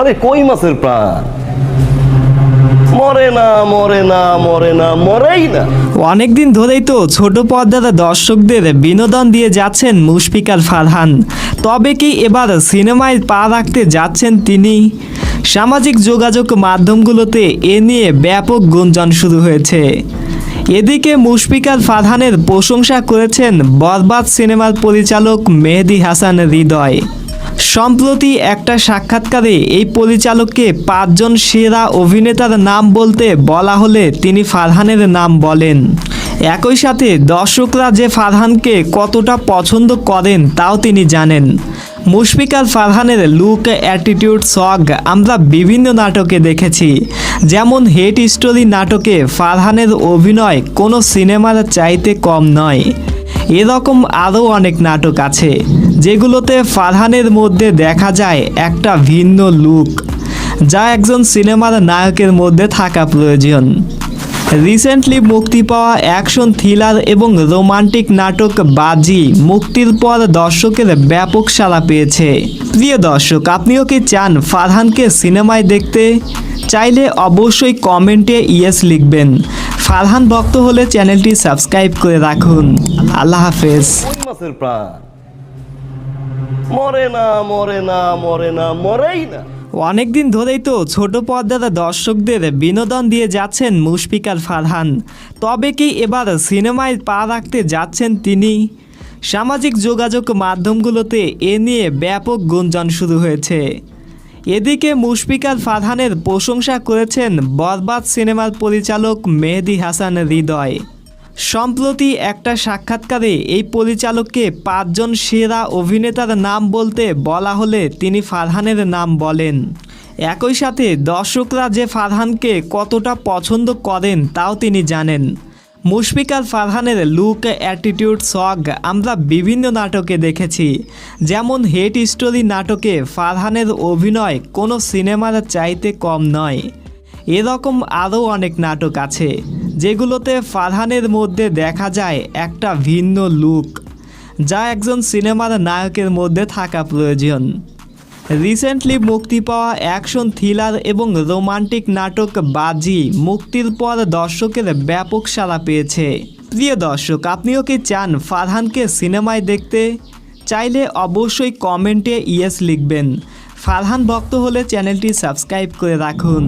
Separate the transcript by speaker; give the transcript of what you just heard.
Speaker 1: আরে কই মাছের প্রাণ? মরে না মরে না মরে না, মরেই না।
Speaker 2: অনেকদিন ধরেই তো ছোট পর্দার দর্শকদের বিনোদন দিয়ে যাচ্ছেন মুশফিকার ফারহান। তবে কি এবার সিনেমায় পা রাখতে যাচ্ছেন তিনি? সামাজিক যোগাযোগ মাধ্যমগুলোতে এ নিয়ে ব্যাপক গুঞ্জন শুরু হয়েছে। এদিকে মুশফিকার ফারহানের প্রশংসা করেছেন বরবাদ সিনেমার পরিচালক মেহেদি হাসান হৃদয়। সম্প্রতি একটা সাক্ষাৎকারে এই পরিচালককে পাঁচজন সেরা অভিনেতার নাম বলতে বলা হলে তিনি ফারহানের নাম বলেন। একই সাথে দর্শকরা যে ফারহানকে কতটা পছন্দ করেন তাও তিনি জানেন। মুশফিকার ফারহানের লুক অ্যাটিটিউড সগ আমরা বিভিন্ন নাটকে দেখেছি। যেমন হেট স্টোরি নাটকে ফারহানের অভিনয় কোনো সিনেমার চাইতে কম নয়। এরকম আরও অনেক নাটক আছে। যেগুলোতে ফারহানের মধ্যে দেখা যায় একটা ভিন্ন লুক, যা একজন সিনেমার নায়কের মধ্যে থাকা প্রয়োজন। রিসেন্টলি মুক্তি পাওয়া অ্যাকশন থ্রিলার এবং রোমান্টিক নাটক বাজি মুক্তির পর দর্শকের ব্যাপক সাড়া পেয়েছে। প্রিয় দর্শক, আপনিও কি চান ফারহানকে সিনেমায় দেখতে? চাইলে অবশ্যই কমেন্টে ইয়েস লিখবেন। ফারহান ভক্ত হলে চ্যানেলটি সাবস্ক্রাইব করে রাখুন। আল্লাহ হাফেজ।
Speaker 1: মরে না মরে না মরে না, মরেই না।
Speaker 2: অনেকদিন ধরেই তো ছোট পর্দার দর্শকদের বিনোদন দিয়ে যাচ্ছেন মুশফিকার ফারহান। তবে কি এবার সিনেমায় পা রাখতে যাচ্ছেন তিনি? সামাজিক যোগাযোগ মাধ্যমগুলোতে এ নিয়ে ব্যাপক গুঞ্জন শুরু হয়েছে। এদিকে মুশফিকার ফারহানের প্রশংসা করেছেন বরবাদ সিনেমার পরিচালক মেহেদি হাসান হৃদয়। সম্প্রতি একটা সাক্ষাৎকারে এই পরিচালককে পাঁচজন সেরা অভিনেতার নাম বলতে বলা হলে তিনি ফারহানের নাম বলেন। একই সাথে দর্শকরা যে ফারহানকে কতটা পছন্দ করেন তাও তিনি জানেন। মুশফিকার ফারহানের লুক অ্যাটিটিউড সগ আমরা বিভিন্ন নাটকে দেখেছি। যেমন হেট স্টোরি নাটকে ফারহানের অভিনয় কোনো সিনেমার চাইতে কম নয়। এরকম আরও অনেক নাটক আছে। যেগুলোতে ফারহানের মধ্যে দেখা যায় একটা ভিন্ন লুক যা একজন সিনেমার নায়কের মধ্যে থাকা প্রয়োজন। রিসেন্টলি মুক্তি পাওয়া অ্যাকশন থ্রিলার এবং রোমান্টিক নাটক বাজি মুক্তির পর দর্শকের ব্যাপক সাড়া পেয়েছে। প্রিয় দর্শক, আপনিও কি চান ফারহানকে সিনেমায় দেখতে? চাইলে অবশ্যই কমেন্টে ইয়েস লিখবেন। ফারহান ভক্ত হলে চ্যানেলটি সাবস্ক্রাইব করে রাখুন।